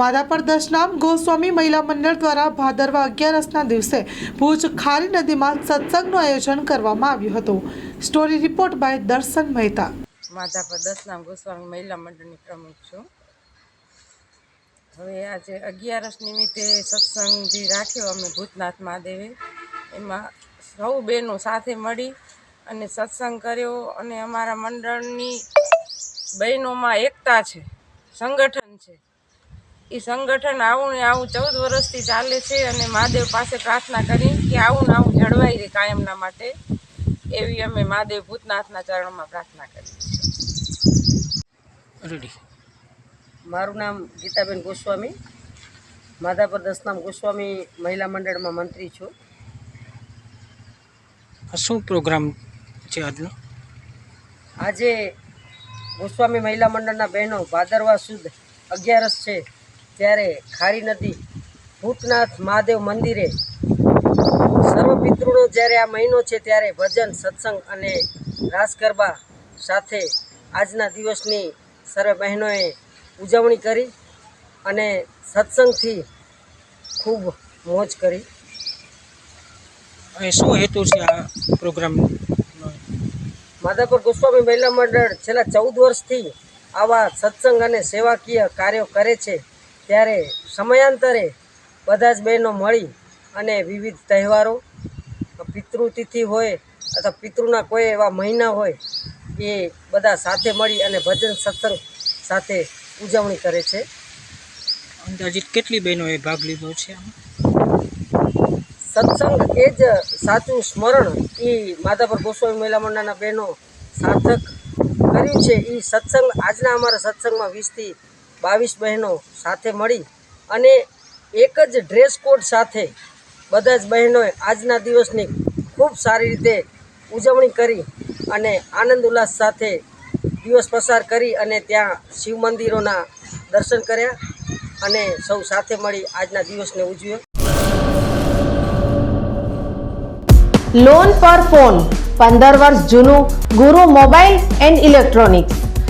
માધાપર દશનામ ગોસ્વામી મહિલા મંડળ દ્વારા ભાદરવા અગિયારસના દિવસે ભુજ ખારી નદીમાં સત્સંગનું આયોજન કરવામાં આવ્યું હતું. સ્ટોરી રિપોર્ટ બાય દર્શન મહેતા. માધાપર દશનામ ગોસ્વામી મહિલા મંડળની પ્રમુખ છું. હવે આજે અગિયારસ નિમિત્તે સત્સંગ જે રાખ્યો અમે ભૂતનાથ મહાદેવે, એમાં સૌ બહેનો સાથે મળી અને સત્સંગ કર્યો અને અમારા મંડળની બહેનોમાં એકતા છે. સંગઠન એ સંગઠન આવું ને આવું ચૌદ વર્ષથી ચાલે છે અને મહાદેવ પાસે પ્રાર્થના કરી કે આવું ને આવું જળવાઈ રહે કાયમના માટે એવી અમે મહાદેવ ભૂતનાથના ચરણમાં પ્રાર્થના કરી મારું નામ ગીતાબેન ગોસ્વામી. માધાપર દસનામ ગોસ્વામી મહિલા મંડળમાં મંત્રી છું. શું પ્રોગ્રામ છે આજનો? આજે ગોસ્વામી મહિલા મંડળના બહેનો ભાદરવા સુદ અગિયારસ છે. ત્યારે ખારી નદી ભૂતનાથ મહાદેવ મંદિરે સર્વ પિતૃનો જ્યારે આ મહિનો છે ત્યારે ભજન સત્સંગ અને રાસ ગરબા સાથે આજના દિવસની સર્વે બહેનોએ ઉજવણી કરી અને સત્સંગથી ખૂબ મોજ કરી. શું હેતુ છે આ પ્રોગ્રામ માધાપુર ગોસ્વામી મહિલા મંડળ છેલ્લા ચૌદ વર્ષથી આવા સત્સંગ અને સેવાકીય કાર્યો કરે છે. ત્યારે સમયાંતરે બધા જ બહેનો મળી અને વિવિધ તહેવારો પિતૃતિથિ હોય અથવા પિતૃના કોઈ એવા મહિના હોય એ બધા સાથે મળી અને ભજન સત્સંગ સાથે ઉજવણી કરે છે. અંદાજિત કેટલી બહેનોએ ભાગ લીધો છે સત્સંગ એ જ સાચું સ્મરણ એ માધાપર ગોસ્વામી મહિલા મંડળના બહેનો સાર્થક કર્યું છે. એ સત્સંગ આજના અમારા સત્સંગમાં વીસથી બાવીસ બહેનો સાથે મળી અને એક જ ડ્રેસ કોડ સાથે બધા જ બહેનોએ આજના દિવસની ખૂબ સારી રીતે ઉજવણી કરી અને આનંદ ઉલ્લાસ સાથે દિવસ પસાર કરી અને ત્યાં શિવ મંદિરોના દર્શન કર્યા અને સૌ સાથે મળી આજના દિવસને ઉજવ્યો. લોન પર ફોન પંદર વર્ષ જૂનું ગુરુ મોબાઈલ એન્ડ ઇલેક્ટ્રોનિક્સ.